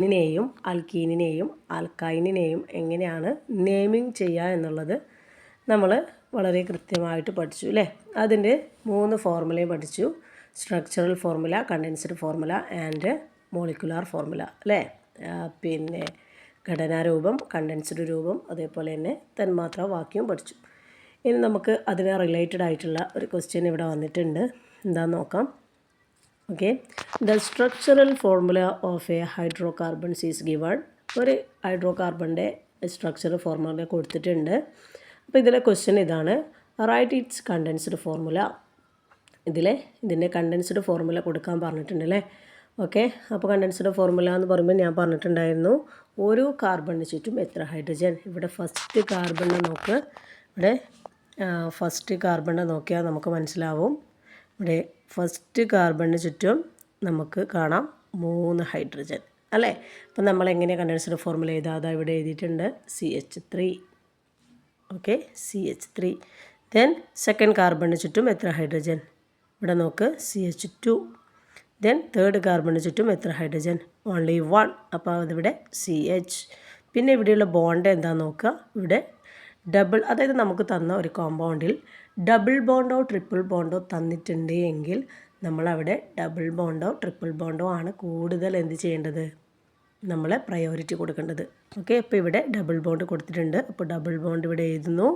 ിനെയും അൽക്കീനിനെയും ആൽക്കൈനിനെയും എങ്ങനെയാണ് നെയിമിങ് ചെയ്യുക എന്നുള്ളത് നമ്മൾ വളരെ കൃത്യമായിട്ട് പഠിച്ചു അല്ലേ അതിന്റെ മൂന്ന് ഫോർമുലയും പഠിച്ചു. Structural formula condensed formula and molecular formula അല്ലേ പിന്നെ ഘടനാരൂപം കണ്ടൻസ്ഡ് രൂപം അതേപോലെ തന്നെ തന്മാത്ര വാക്യവും പഠിച്ചു. ഇനി നമുക്ക് അതിന് റിലേറ്റഡ് ആയിട്ടുള്ള ഒരു ക്വസ്റ്റ്യൻ ഇവിടെ വന്നിട്ടുണ്ട്. എന്താണെന്ന് നോക്കാം. Okay the structural formula of a hydrocarbons is given ഒരു ഹൈഡ്രോ കാർബണിന്റെ സ്ട്രക്ചർ ഫോർമുല കൊടുത്തിട്ടുണ്ട്. അപ്പോൾ ഇതിലെ ക്വസ്റ്റ്യൻ ഇതാണ്. റൈറ്റ് ഇറ്റ്സ് കണ്ടൻസ്ഡ് ഫോർമുല ഇതിലെ ഇതിന്റെ കണ്ടൻസ്ഡ് ഫോർമുല കൊടുക്കാൻ പറഞ്ഞിട്ടുണ്ടല്ലേ ഓക്കെ അപ്പോൾ കണ്ടൻസ്ഡ് ഫോർമുല എന്ന് പറയുമ്പോൾ ഞാൻ പറഞ്ഞിട്ടുണ്ടായിരുന്നു. ഓരോ കാർബണിന് ചുറ്റും എത്ര ഹൈഡ്രജൻ ഇവിടെ ഫസ്റ്റ് കാർബണിനെ നോക്ക്. ഇവിടെ ഫസ്റ്റ് കാർബണിനെ നോക്കിയാൽ നമുക്ക് മനസ്സിലാവും. ഇവിടെ ഫസ്റ്റ് കാർബണിന് ചുറ്റും നമുക്ക് കാണാം മൂന്ന് ഹൈഡ്രജൻ അല്ലേ? അപ്പം നമ്മൾ എങ്ങനെ കണ്ടൻസർ ഫോർമുല ചെയ്താൽ അതാ ഇവിടെ എഴുതിയിട്ടുണ്ട്. C H three okay C H three then second കാർബണിന് ചുറ്റും എത്ര ഹൈഡ്രജൻ ഇവിടെ നോക്ക്. C H two then third കാർബണിന് ചുറ്റും എത്ര ഹൈഡ്രജൻ ഓൺലി വൺ അപ്പോൾ അതിവിടെ സി എച്ച് പിന്നെ ഇവിടെയുള്ള ബോണ്ട് എന്താ നോക്കുക. ഇവിടെ ഡബിൾ അതായത് നമുക്ക് തന്ന ഒരു കോമ്പൗണ്ടിൽ ഡബിൾ ബോണ്ടോ ട്രിപ്പിൾ ബോണ്ടോ തന്നിട്ടുണ്ട് എങ്കിൽ നമ്മളവിടെ ഡബിൾ ബോണ്ടോ ട്രിപ്പിൾ ബോണ്ടോ ആണ് കൂടുതൽ എന്ത് ചെയ്യേണ്ടത്? നമ്മൾ പ്രയോറിറ്റി കൊടുക്കേണ്ടത്. ഓക്കെ അപ്പോൾ ഇവിടെ ഡബിൾ ബോണ്ട് കൊടുത്തിട്ടുണ്ട്. അപ്പോൾ ഡബിൾ ബോണ്ട് ഇവിടെ എഴുതുന്നു.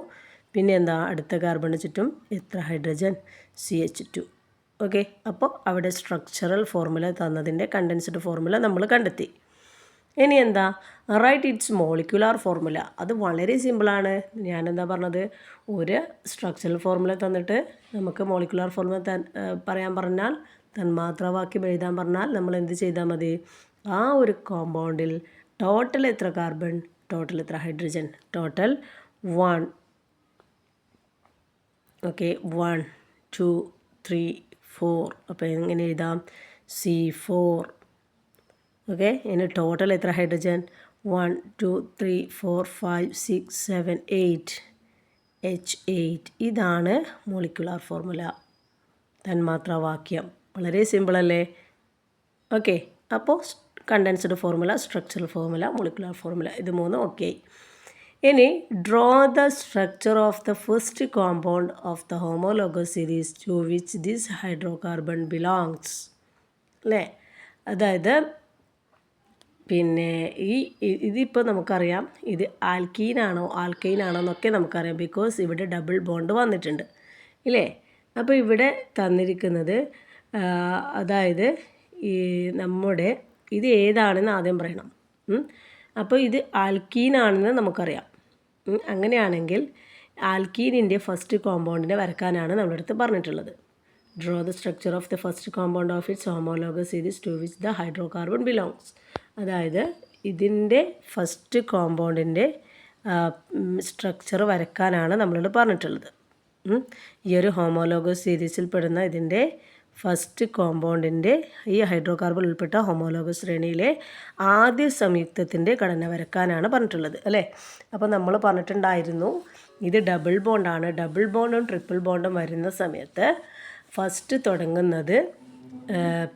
പിന്നെ എന്താ? അടുത്ത കാർബണിന് ചുറ്റും എത്ര hydrogen C H two okay അപ്പോൾ അവിടെ സ്ട്രക്ചറൽ ഫോർമുല തന്നതിന്റെ കണ്ടൻസ്ഡ് ഫോർമുല നമ്മൾ കണ്ടെത്തി. ഇനി എന്താ റൈറ്റ് ഇറ്റ്സ് മോളിക്കുലാർ ഫോർമുല അത് വളരെ സിമ്പിളാണ് ഞാനെന്താ പറഞ്ഞത്? ഒരു സ്ട്രക്ചറൽ ഫോർമുല തന്നിട്ട് നമുക്ക് മോളിക്കുലാർ ഫോർമുല പറയാൻ പറഞ്ഞാൽ തന്മാത്രവാക്യം എഴുതാൻ പറഞ്ഞാൽ നമ്മൾ എന്ത് ചെയ്താൽ മതി? ആ ഒരു കോമ്പൗണ്ടിൽ ടോട്ടൽ എത്ര കാർബൺ ടോട്ടൽ എത്ര hydrogen total one okay one two three four അപ്പോൾ എങ്ങനെ എഴുതാം? സി ഫോർ ഓക്കെ ഇനി ടോട്ടൽ എത്ര hydrogen one two three four five six seven eight H eight ഇതാണ് മോളിക്കുലാർ ഫോർമുല തന്മാത്രാവാക്യം വളരെ സിമ്പിളല്ലേ ഓക്കെ അപ്പോൾ condensed formula structural formula molecular formula ഇത് മൂന്നും ഓക്കെ ഇനി draw the structure of the first compound of the homologous series to which this hydrocarbon belongs അല്ലേ അതായത് പിന്നെ ഈ ഇതിപ്പോൾ നമുക്കറിയാം ഇത് ആൽക്കീനാണോ ആൽക്കൈനാണോ എന്നൊക്കെ നമുക്കറിയാം. ബിക്കോസ് ഇവിടെ ഡബിൾ ബോണ്ട് വന്നിട്ടുണ്ട്. ഇല്ലേ? അപ്പോൾ ഇവിടെ തന്നിരിക്കുന്നത് അതായത് ഈ നമ്മുടെ ഇത് ഏതാണെന്ന് ആദ്യം പറയണം. അപ്പോൾ ഇത് ആൽക്കീനാണെന്ന് നമുക്കറിയാം. അങ്ങനെയാണെങ്കിൽ ആൽക്കീനിന്റെ ഫസ്റ്റ് കോമ്പൗണ്ടിനെ വരക്കാനാണ് നമ്മുടെ അടുത്ത് പറഞ്ഞിട്ടുള്ളത്. Draw the structure of the first compound of its homologous series to which the hydrocarbon belongs അതായത് ഇതിന്റെ ഫസ്റ്റ് കോമ്പൗണ്ടിന്റെ സ്ട്രക്ചർ വരക്കാനാണ് നമ്മളോട് പറഞ്ഞിട്ടുള്ളത്. ഈ ഒരു ഹോമോലോഗസ് സീരീസിൽ പെടുന്ന ഇതിന്റെ ഫസ്റ്റ് കോമ്പൗണ്ടിന്റെ ഈ ഹൈഡ്രോകാർബൺ ഉൾപ്പെട്ട ഹോമോലോഗസ് ശ്രേണിയിലെ ആദ്യ സംയുക്തത്തിന്റെ ഘടന വരക്കാനാണ് പറഞ്ഞിട്ടുള്ളത് അല്ലേ? അപ്പോൾ നമ്മൾ പറഞ്ഞിട്ടുണ്ടായിരുന്നു ഇത് ഡബിൾ ബോണ്ടാണ് ഡബിൾ ബോണ്ടും ട്രിപ്പിൾ ബോണ്ടും വരുന്ന സമയത്ത് ഫസ്റ്റ് തുടങ്ങുന്നത്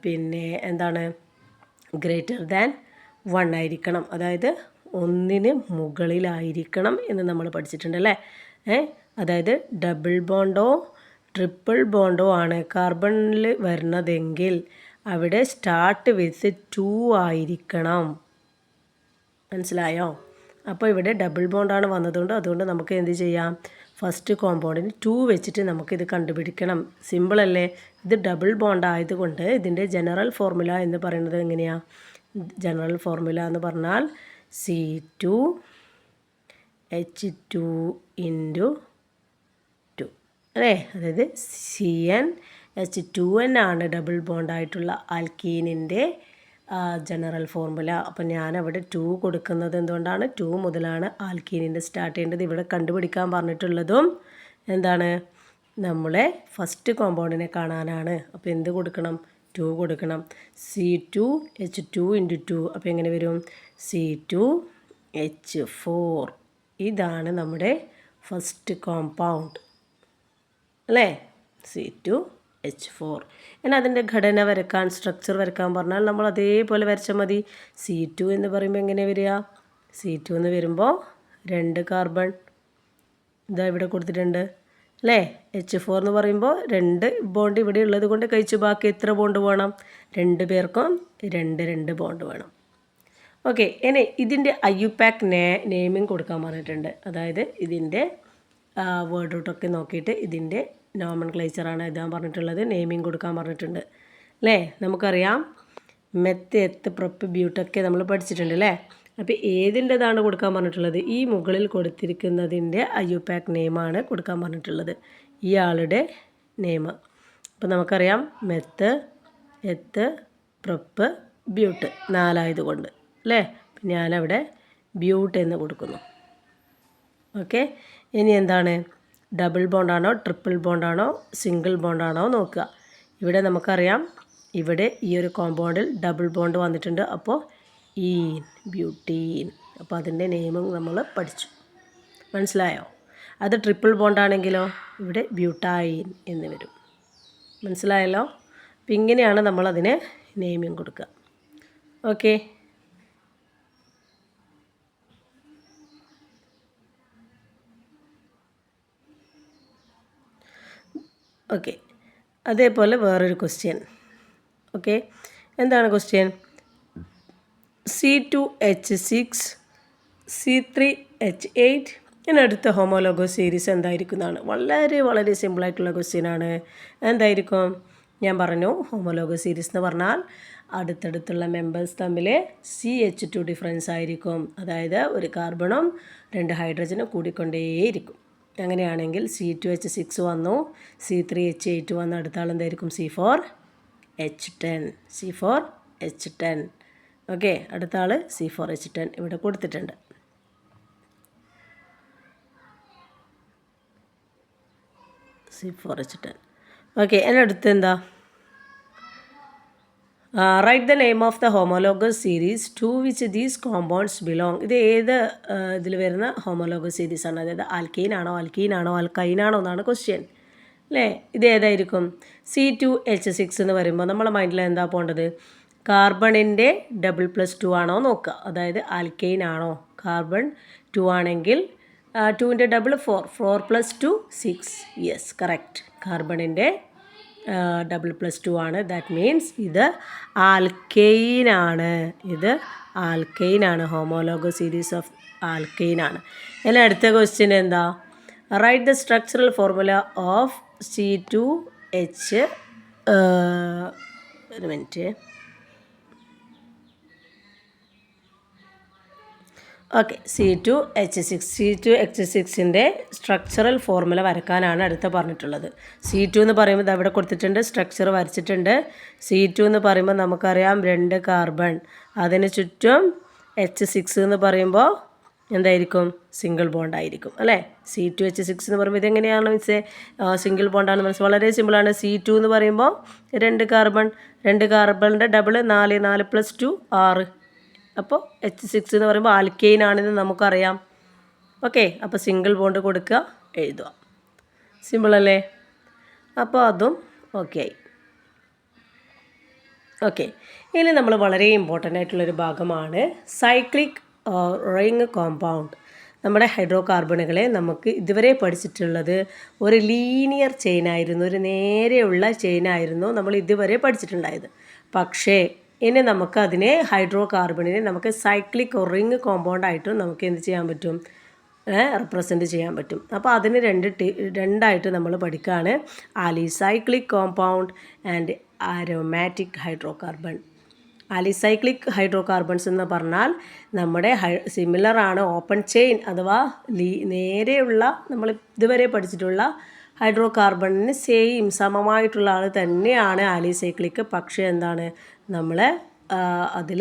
പിന്നെ എന്താണ്? ഗ്രേറ്റർ ദാൻ വൺ ആയിരിക്കണം. അതായത് ഒന്നിന് മുകളിലായിരിക്കണം എന്ന് നമ്മൾ പഠിച്ചിട്ടുണ്ട് അല്ലേ? ഏ അതായത് ഡബിൾ ബോണ്ടോ ട്രിപ്പിൾ ബോണ്ടോ ആണ് കാർബണിൽ വരുന്നതെങ്കിൽ അവിടെ സ്റ്റാർട്ട് വിത്ത് ടു ആയിരിക്കണം. മനസ്സിലായോ? അപ്പോൾ ഇവിടെ ഡബിൾ ബോണ്ടാണ് വന്നതുകൊണ്ട് അതുകൊണ്ട് നമുക്ക് എന്ത് ചെയ്യാം? ഫസ്റ്റ് കോമ്പൗണ്ടിന് ടു വെച്ചിട്ട് നമുക്കിത് കണ്ടുപിടിക്കണം. സിമ്പിളല്ലേ ഇത് ഡബിൾ ബോണ്ട് ആയതുകൊണ്ട് ഇതിന്റെ ജനറൽ ഫോർമുല എന്ന് പറയുന്നത് എങ്ങനെയാണ് ജനറൽ ഫോർമുല എന്ന് പറഞ്ഞാൽ C two H two into two അല്ലേ? അതായത് C N H two N ആണ് ഡബിൾ ബോണ്ടായിട്ടുള്ള ആൽക്കീനിന്റെ ജനറൽ ഫോർമുല അപ്പം ഞാനവിടെ ടു കൊടുക്കുന്നത് എന്തുകൊണ്ടാണ്? ടു മുതലാണ് ആൽക്കീനിന്റെ സ്റ്റാർട്ട് ചെയ്യേണ്ടത്. ഇവിടെ കണ്ടുപിടിക്കാൻ പറഞ്ഞിട്ടുള്ളതും എന്താണ്? നമ്മളെ ഫസ്റ്റ് കോമ്പൗണ്ടിനെ കാണാനാണ്. അപ്പോൾ എന്ത് കൊടുക്കണം? ടു കൊടുക്കണം. C two H two into two അപ്പോൾ എങ്ങനെ വരും? സി ടു എച്ച് ഫോർ ഇതാണ് നമ്മുടെ ഫസ്റ്റ് കോമ്പൗണ്ട് അല്ലേ? സി ടു എച്ച് ഫോർ ഇനി അതിന്റെ ഘടന വരക്കാൻ സ്ട്രക്ചർ വരക്കാൻ പറഞ്ഞാൽ നമ്മൾ അതേപോലെ വരച്ചാൽ മതി. സി ടു എന്ന് പറയുമ്പോൾ എങ്ങനെ വരിക? സി ടു എന്ന് വരുമ്പോൾ രണ്ട് കാർബൺ ഇതാ ഇവിടെ കൊടുത്തിട്ടുണ്ട്. അല്ലേ? എച്ച് ഫോർ എന്ന് പറയുമ്പോൾ രണ്ട് ബോണ്ട് ഇവിടെ ഉള്ളത് കൊണ്ട് കഴിച്ചു ബാക്കി എത്ര ബോണ്ട് വേണം? രണ്ട് പേർക്കും രണ്ട് രണ്ട് ബോണ്ട് വേണം. ഓക്കെ ഇനി ഇതിന്റെ ഐ യു പാക്ക് നേ നെയിമിങ് കൊടുക്കാൻ പറഞ്ഞിട്ടുണ്ട്. അതായത് ഇതിന്റെ വേർഡ് റൂട്ടൊക്കെ നോക്കിയിട്ട് ഇതിന്റെ നോമൻ ക്ലേച്ചറാണ് എഴുതാൻ പറഞ്ഞിട്ടുള്ളത്. നെയിമിങ് കൊടുക്കാൻ പറഞ്ഞിട്ടുണ്ട്. അല്ലേ നമുക്കറിയാം. മെത്ത് എത്ത് പ്രൊപ്പ് ബ്യൂട്ടൊക്കെ നമ്മൾ പഠിച്ചിട്ടുണ്ട് അല്ലേ അപ്പോൾ ഏതിന്റെതാണ് കൊടുക്കാൻ പറഞ്ഞിട്ടുള്ളത്? ഈ മുകളിൽ കൊടുത്തിരിക്കുന്നതിന്റെ ഐ യു പാക്ക് നെയിമാണ് കൊടുക്കാൻ പറഞ്ഞിട്ടുള്ളത്. ഇയാളുടെ നെയിം അപ്പോൾ നമുക്കറിയാം. മെത്ത് എത്ത് പ്രൊപ്പ് ബ്യൂട്ട് നാലായത് കൊണ്ട്. അല്ലേ ഞാനവിടെ ബ്യൂട്ട് എന്ന് കൊടുക്കുന്നു. ഓക്കെ? ഇനി എന്താണ്? ഡബിൾ ബോണ്ടാണോ ട്രിപ്പിൾ ബോണ്ടാണോ സിംഗിൾ ബോണ്ടാണോ നോക്കുക. ഇവിടെ നമുക്കറിയാം ഇവിടെ ഈ ഒരു കോമ്പൗണ്ടിൽ ഡബിൾ ബോണ്ട് വന്നിട്ടുണ്ട്. അപ്പോൾ ഈൻ ബ്യൂട്ടീൻ അപ്പോൾ അതിന്റെ നെയിമും നമ്മൾ പഠിച്ചു. മനസ്സിലായോ? അത് ട്രിപ്പിൾ ബോണ്ടാണെങ്കിലോ? ഇവിടെ ബ്യൂട്ടൈൻ എന്ന് വരും. മനസ്സിലായല്ലോ? അപ്പം ഇങ്ങനെയാണ് നമ്മളതിന് നെയിമിങ് കൊടുക്കുക. ഓക്കെ? ഓക്കെ. അതേപോലെ വേറൊരു ക്വസ്റ്റ്യൻ ഓക്കെ. എന്താണ് question C two H six C three H eight ഇതിനടുത്ത homologous series എന്തായിരിക്കും എന്നാണ് വളരെ വളരെ സിമ്പിളായിട്ടുള്ള ക്വസ്റ്റ്യനാണ് എന്തായിരിക്കും? ഞാൻ പറഞ്ഞു ഹോമോലോഗോ സീരീസ് എന്ന് പറഞ്ഞാൽ അടുത്തടുത്തുള്ള മെമ്പേഴ്സ് തമ്മിൽ സി എച്ച് ടു ഡിഫറൻസ് ആയിരിക്കും. അതായത് ഒരു കാർബണും രണ്ട് ഹൈഡ്രജനും കൂടിക്കൊണ്ടേയിരിക്കും. അങ്ങനെയാണെങ്കിൽ സി ടു എച്ച് സിക്സ് വന്നു. സി ത്രീ എച്ച് എയ്റ്റ് വന്നു അടുത്ത ആളെന്തായിരിക്കും C four H ten C four H ten okay അടുത്ത ആൾ സി ഫോർ എച്ച് ടെൻ ഇവിടെ കൊടുത്തിട്ടുണ്ട്. C four H ten okay എന്റെ അടുത്ത് എന്താ? Right the name of the homologous series to which these compounds belong ഇത് ഏത് ഇതിൽ വരുന്ന ഹോമോലോഗസ് സീരീസ് ആണ്? അതായത് ആൽക്കീൻ ആണോ അൽക്കീൻ ആണോ അൽക്കൈൻ ആണോ എന്നാണ് ക്വസ്റ്റ്യൻ അല്ലേ? ഇത് ഏതായിരിക്കും? സി ടു എച്ച് സിക്സ് എന്ന് പറയുമ്പോൾ നമ്മളെ മൈൻഡിൽ എന്താ പോകേണ്ടത് കാർബണിന്റെ ഡബിൾ പ്ലസ് ടു ആണോ നോക്കുക. അതായത് ആൽക്കെയിൻ ആണോ? കാർബൺ ടു ആണെങ്കിൽ ടുവിന്റെ double four four plus two six yes correct കാർബണിന്റെ double plus two ആണ്. ദാറ്റ് മീൻസ് ഇത് ആൽക്കെയിനാണ് ഇത് ആൽക്കെയിനാണ് ഹോമോലോഗോ സീരീസ് ഓഫ് ആൽക്കെയിനാണ് ഇനി അടുത്ത ക്വസ്റ്റ്യൻ എന്താ? Right the structural formula of C two H ഒരു minute okay C two H six C two H സിക്സിന്റെ structural formula വരക്കാനാണ് അടുത്ത പറഞ്ഞിട്ടുള്ളത്. സി ടു എന്ന് പറയുമ്പോൾ അവിടെ കൊടുത്തിട്ടുണ്ട് സ്ട്രക്ചർ വരച്ചിട്ടുണ്ട്. സി ടു എന്ന് പറയുമ്പോൾ നമുക്കറിയാം രണ്ട് കാർബൺ അതിന് ചുറ്റും എച്ച് സിക്സ് എന്ന് പറയുമ്പോൾ എന്തായിരിക്കും? സിംഗിൾ ബോണ്ട് ആയിരിക്കും അല്ലേ? സി ടു എച്ച് സിക്സ് എന്ന് പറയുമ്പോൾ ഇതെങ്ങനെയാണ് മീൻസ് സിംഗിൾ ബോണ്ടാണ് മീൻസ് വളരെ സിമ്പിളാണ് സി ടു എന്ന് പറയുമ്പോൾ രണ്ട് കാർബൺ രണ്ട് കാർബണിന്റെ ഡബിൾ നാല് നാല് പ്ലസ് ടു ആറ് അപ്പോൾ എച്ച് സിക്സ് എന്ന് പറയുമ്പോൾ ആൽക്കെയിൻ ആണെന്ന് നമുക്കറിയാം. ഓക്കെ അപ്പോൾ സിംഗിൾ ബോണ്ട് കൊടുക്കുക എഴുതുക. സിമ്പിളല്ലേ അപ്പോൾ അതും ഓക്കെ ആയി. ഓക്കെ ഇനി നമ്മൾ വളരെ ഇമ്പോർട്ടന്റ് ആയിട്ടുള്ളൊരു ഭാഗമാണ് സൈക്ലിക് റിങ് കോമ്പൗണ്ട് നമ്മുടെ ഹൈഡ്രോ കാർബണുകളെ നമുക്ക് ഇതുവരെ പഠിച്ചിട്ടുള്ളത് ഒരു ലീനിയർ ചെയിൻ ആയിരുന്നു ഒരു നേരെയുള്ള ചെയിൻ ആയിരുന്നു നമ്മൾ ഇതുവരെ പഠിച്ചിട്ടുണ്ടായത്. പക്ഷേ ഇനി നമുക്ക് അതിനെ ഹൈഡ്രോ കാർബണിനെ നമുക്ക് സൈക്ലിക് റിങ് കോമ്പൗണ്ട് ആയിട്ടും നമുക്ക് എന്ത് ചെയ്യാൻ പറ്റും? റിപ്രസെന്റ് ചെയ്യാൻ പറ്റും. അപ്പോൾ അതിന് രണ്ട് രണ്ടായിട്ട് നമ്മൾ പഠിക്കുകയാണ് alicyclic compound and aromatic hydrocarbon alicyclic hydrocarbons എന്ന് പറഞ്ഞാൽ നമ്മുടെ ഹൈ സിമിലറാണ് ഓപ്പൺ ചെയിൻ അഥവാ ലീ നേരെയുള്ള നമ്മൾ ഇതുവരെ പഠിച്ചിട്ടുള്ള ഹൈഡ്രോ കാർബണിന് സെയിം സമമായിട്ടുള്ള ആൾ തന്നെയാണ് ആലിസൈക്ലിക് പക്ഷേ എന്താണ്? നമ്മളെ അതിൽ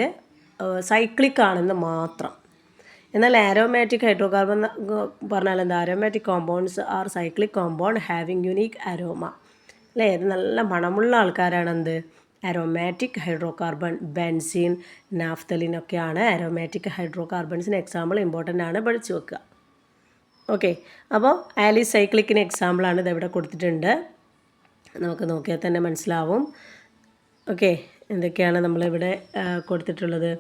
സൈക്ലിക് ആണെന്ന് മാത്രം. എന്നാൽ ആരോമാറ്റിക് ഹൈഡ്രോ കാർബൺ പറഞ്ഞാൽ എന്താ? Aromatic compounds are cyclic compound having unique aroma അല്ലേ? ഇത് നല്ല മണമുള്ള ആൾക്കാരാണ് എന്ത്? Aromatic hydrocarbon benzene naphthalene ഒക്കെയാണ് അരോമാറ്റിക് ഹൈഡ്രോ കാർബൺസിന് എക്സാമ്പിൾ ഇമ്പോർട്ടന്റ് ആണ്. പഠിച്ചു വെക്കുക. ഓക്കെ അപ്പോൾ ആലി സൈക്ലിക്കിന് എക്സാമ്പിളാണ് ഇത് ഇവിടെ കൊടുത്തിട്ടുണ്ട്. നമുക്ക് നോക്കിയാൽ തന്നെ മനസ്സിലാവും. ഓക്കെ എന്തൊക്കെയാണ് നമ്മളിവിടെ കൊടുത്തിട്ടുള്ളത്?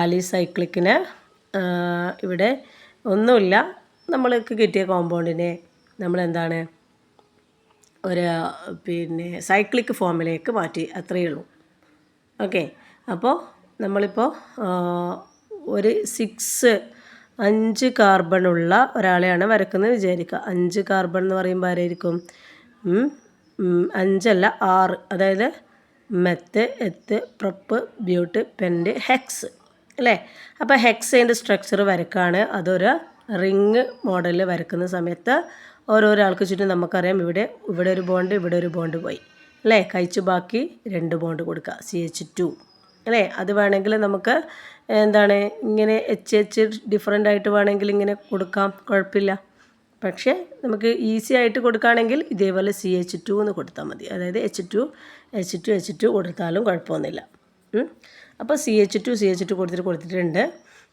ആലി സൈക്ലിക്കിന് ഇവിടെ ഒന്നുമില്ല. നമ്മൾക്ക് കിട്ടിയ കോമ്പൗണ്ടിനെ നമ്മളെന്താണ് ഒരു പിന്നെ സൈക്ലിക് ഫോമിലേക്ക് മാറ്റി. അത്രയേ ഉള്ളൂ. ഓക്കെ അപ്പോൾ നമ്മളിപ്പോൾ ഒരു സിക്സ് അഞ്ച് കാർബൺ ഉള്ള ഒരാളെയാണ് വരക്കുന്നത് വിചാരിക്കുക. അഞ്ച് കാർബൺ എന്ന് പറയുമ്പോൾ ആരായിരിക്കും? അഞ്ചല്ല ആറ്. അതായത് മെത്ത് എത്ത് പ്രപ്പ് ബ്യൂട്ട് പെന്റ് ഹെക്സ്. അല്ലേ? അപ്പോൾ ഹെക്സിന്റെ സ്ട്രക്ചർ വരക്കാണ്. അതൊരു റിങ് മോഡലിൽ വരക്കുന്ന സമയത്ത് ഓരോരാൾക്ക് ചുറ്റും നമുക്കറിയാം ഇവിടെ ഇവിടെ ഒരു ബോണ്ട് ഇവിടെ ഒരു ബോണ്ട് പോയി. അല്ലേ? കഴിച്ചു ബാക്കി രണ്ട് ബോണ്ട് കൊടുക്കുക. സി എച്ച് ടു അല്ലേ? അത് വേണമെങ്കിൽ നമുക്ക് എന്താണ് ഇങ്ങനെ എച്ച് എച്ച് ഡിഫറെന്റ് ആയിട്ട് വേണമെങ്കിൽ ഇങ്ങനെ കൊടുക്കാം കുഴപ്പമില്ല. പക്ഷേ നമുക്ക് ഈസി ആയിട്ട് കൊടുക്കുകയാണെങ്കിൽ ഇതേപോലെ സി എച്ച് ടു എന്ന് കൊടുത്താൽ മതി. അതായത് H two H two H two കൊടുത്താലും കുഴപ്പമൊന്നുമില്ല. അപ്പോൾ C H two C H two കൊടുത്തിട്ട് കൊടുത്തിട്ടുണ്ട്.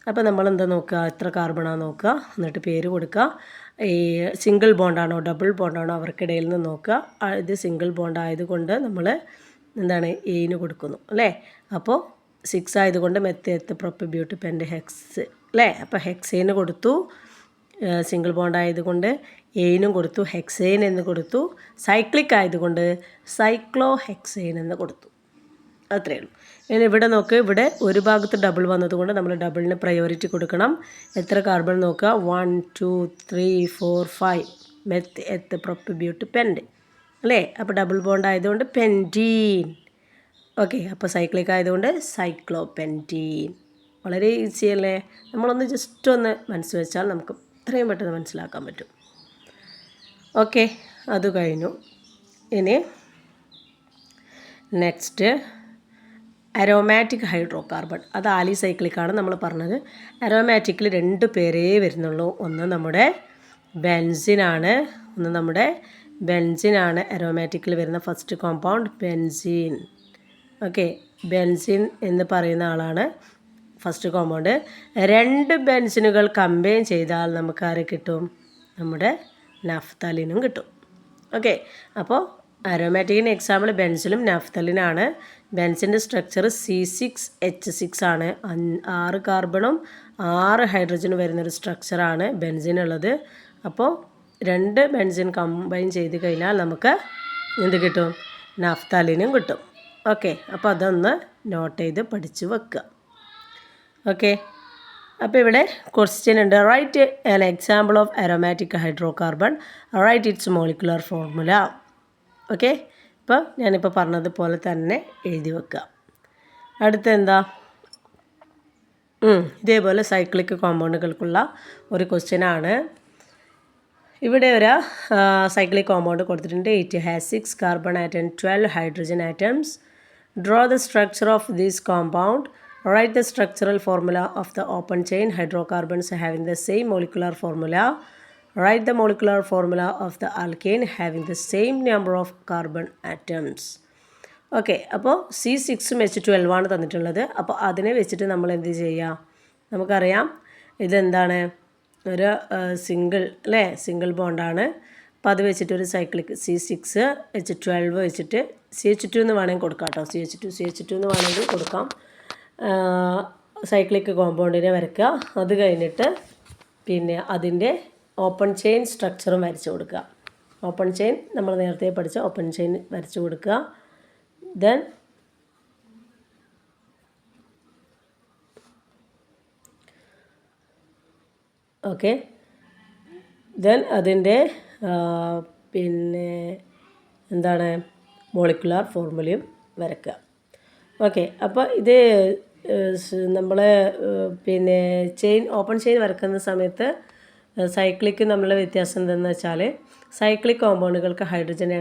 അപ്പോൾ നമ്മൾ എന്താ നോക്കുക? എത്ര കാർബണാണ് നോക്കുക? എന്നിട്ട് പേര് കൊടുക്കുക. ഈ സിംഗിൾ ബോണ്ടാണോ ഡബിൾ ബോണ്ടാണോ അവർക്കിടയിൽ നിന്ന് നോക്കുക. ഇത് സിംഗിൾ ബോണ്ട് ആയതുകൊണ്ട് നമ്മൾ എന്താണ് എയിന് കൊടുക്കുന്നു. അല്ലേ? അപ്പോൾ സിക്സ് ആയതുകൊണ്ട് meth prop but pent hex അല്ലേ? അപ്പോൾ ഹെക്സേന് കൊടുത്തു. സിംഗിൾ ബോണ്ട് ആയതുകൊണ്ട് എയിനും കൊടുത്തു. ഹെക്സേൻ എന്ന് കൊടുത്തു. സൈക്ലിക് ആയതുകൊണ്ട് സൈക്ലോ ഹെക്സെയിൻ എന്ന് കൊടുത്തു. അത്രയേ ഉള്ളൂ. ഇനി ഇവിടെ നോക്ക്. ഇവിടെ ഒരു ഭാഗത്ത് ഡബിൾ വന്നതുകൊണ്ട് നമ്മൾ ഡബിളിന് പ്രയോറിറ്റി കൊടുക്കണം. എത്ര കാർബൺ നോക്കുക? One two three four five. Meth eth prop but pent അല്ലേ? അപ്പോൾ ഡബിൾ ബോണ്ട് ആയതുകൊണ്ട് പെന്റീൻ. ഓക്കെ അപ്പോൾ സൈക്ലിക് ആയതുകൊണ്ട് സൈക്ലോ പെന്റീൻ വളരെ ഈസി അല്ലേ? നമ്മളൊന്ന് ജസ്റ്റ് ഒന്ന് മനസ്സ് വെച്ചാൽ നമുക്ക് ഇത്രയും പെട്ടെന്ന് മനസ്സിലാക്കാൻ പറ്റും. ഓക്കെ അത് കഴിഞ്ഞു. ഇനി നെക്സ്റ്റ് അരോമാറ്റിക് ഹൈഡ്രോ കാർബൺ അത് ആലി സൈക്ലിക്കാണ് നമ്മൾ പറഞ്ഞത്. അരോമാറ്റിക്കിൽ രണ്ട് പേരേ വരുന്നുള്ളൂ. ഒന്ന് നമ്മുടെ ബെൻസിനാണ്. ഒന്ന് നമ്മുടെ ബെൻസിനാണ് അരോമാറ്റിക്കിൽ വരുന്ന first compound benzene. Okay benzene എന്ന് പറയുന്ന ആളാണ്. First compound. രണ്ട് ബെൻസിനുകൾ കമ്പൈൻ ചെയ്താൽ നമുക്ക് ആരെ കിട്ടും? നമ്മുടെ നഫ്തലിനും കിട്ടും. ഓക്കെ അപ്പോൾ അരോമാറ്റിക്കിന് എക്സാമ്പിൾ ബെൻസിലും നഫ്തലിനാണ്. ബെൻസിന്റെ structure C six H six ആണ്. ആറ് കാർബണും ആറ് ഹൈഡ്രജനും വരുന്നൊരു സ്ട്രക്ചറാണ് ബെൻസിനുള്ളത്. അപ്പോൾ രണ്ട് ബെൻസിൻ കമ്പൈൻ ചെയ്ത് കഴിഞ്ഞാൽ നമുക്ക് എന്ത് കിട്ടും? നഫ്താലിനും കിട്ടും. ഓക്കെ അപ്പോൾ അതൊന്ന് നോട്ട് ചെയ്ത് പഠിച്ചു വെക്കുക ഓക്കെ അപ്പോൾ ഇവിടെ ക്വസ്റ്റ്യൻ ഉണ്ട്. Write an example of aromatic hydrocarbon write its molecular formula okay ഇപ്പോൾ ഞാനിപ്പോൾ പറഞ്ഞതുപോലെ തന്നെ എഴുതി വെക്കുക അടുത്ത എന്താ ഇതേപോലെ സൈക്ലിക് കോമ്പൗണ്ടുകൾക്കുള്ള ഒരു ക്വസ്റ്റ്യനാണ് ഇവിടെ ഒരു സൈക്ലിക് കോമ്പൗണ്ട് കൊടുത്തിട്ടുണ്ട്. It has six carbon atom twelve hydrogen atoms draw the structure of this compound write the structural formula of the open chain hydrocarbons having the same molecular formula write the molecular formula of the alkane having the same number of carbon atoms okay അപ്പോൾ C സിക്സും H ട്വൽവാണ് തന്നിട്ടുള്ളത്. അപ്പോൾ അതിനെ വെച്ചിട്ട് നമ്മൾ എന്ത് ചെയ്യുക നമുക്കറിയാം ഇതെന്താണ്? ഒരു സിംഗിൾ അല്ലേ? സിംഗിൾ ബോണ്ടാണ് അപ്പോൾ അത് വെച്ചിട്ട് ഒരു cyclic C six H twelve വെച്ചിട്ട് സി എച്ച് ടു എന്ന് വേണമെങ്കിൽ കൊടുക്കാം കേട്ടോ. C H two C H two എന്ന് വേണമെങ്കിൽ കൊടുക്കാം. സൈക്ലിക് കോമ്പൗണ്ടിനെ വരയ്ക്കുക. അത് കഴിഞ്ഞിട്ട് പിന്നെ അതിന്റെ ഓപ്പൺ ചെയിൻ സ്ട്രക്ചറും വരച്ചു കൊടുക്കുക. ഓപ്പൺ ചെയിൻ നമ്മൾ നേരത്തെ പഠിച്ച ഓപ്പൺ ചെയിൻ വരച്ചു കൊടുക്കുക. ദെൻ ഓക്കെ ദെൻ അതിന്റെ പിന്നെ എന്താണ്? മോളിക്കുലാർ ഫോർമുലയും വരക്കുക. ഓക്കെ അപ്പോൾ ഇത് നമ്മൾ പിന്നെ ചെയിൻ ഓപ്പൺ ചെയിൻ വരക്കുന്ന സമയത്ത് സൈക്ലിക്ക് നമ്മളുടെ വ്യത്യാസം എന്തെന്ന് വെച്ചാൽ സൈക്ലിക് കോമ്പൗണ്ടുകൾക്ക് ഹൈഡ്രജൻ